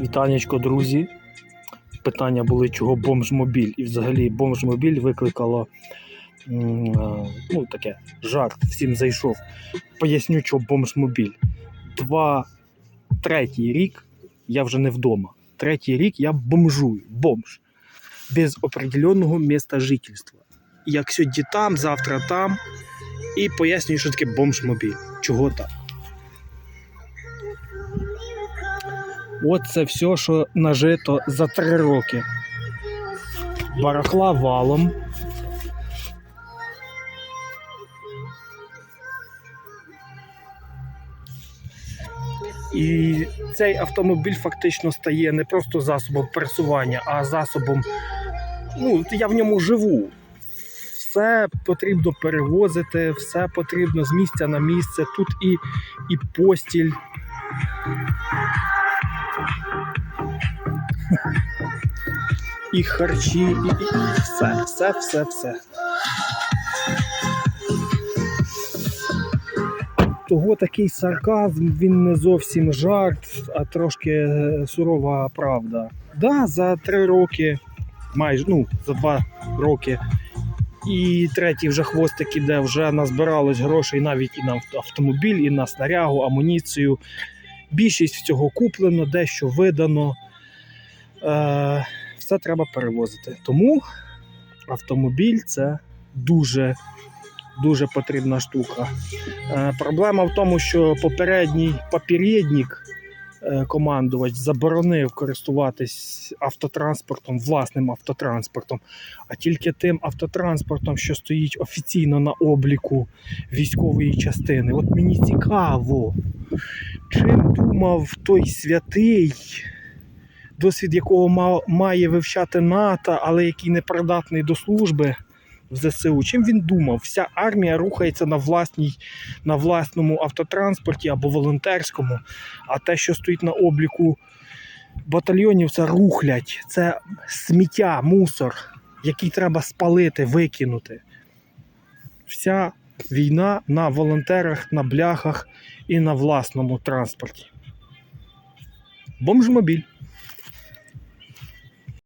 Вітанечко, друзі. Питання були, чого бомжмобіль. І взагалі бомжмобіль викликало е, ну, таке, жарт, всім зайшов. Поясню, що бомжмобіль. Два, третій рік я вже не вдома. Третій рік я бомжую, бомж. Без определеного міста жительства. Як сьогодні там, завтра там. І пояснюю, що таке бомжмобіль. Чого так? От це все, що нажито за три роки. Барахла валом. І цей автомобіль фактично стає не просто засобом пересування, а засобом. Ну, я в ньому живу. Все потрібно перевозити, все потрібно з місця на місце. Тут і, і постіль, і харчі, і, і, і все, все, все, все. Того такий сарказм, він не зовсім жарт, а трошки е, сурова правда. Да, за три роки, майже ну, за два роки. І третій вже хвостик іде, вже назбиралось грошей навіть і на автомобіль, і на снарягу, амуніцію. Більшість всього куплено, дещо видано. Е, все треба перевозити. Тому автомобіль це дуже, дуже потрібна штука. Е, проблема в тому, що попередній попередник е, командувач заборонив користуватись автотранспортом, власним автотранспортом, а тільки тим автотранспортом, що стоїть офіційно на обліку військової частини. От мені цікаво, чим думав той святий, досвід якого має вивчати НАТО, але який не придатний до служби в ЗСУ. Чим він думав? Вся армія рухається на власній, на власному автотранспорті або волонтерському, а те, що стоїть на обліку батальйонів, це рухлять, це сміття, мусор, який треба спалити, викинути. Вся війна на волонтерах, на бляхах і на власному транспорті. Бомжмобіль.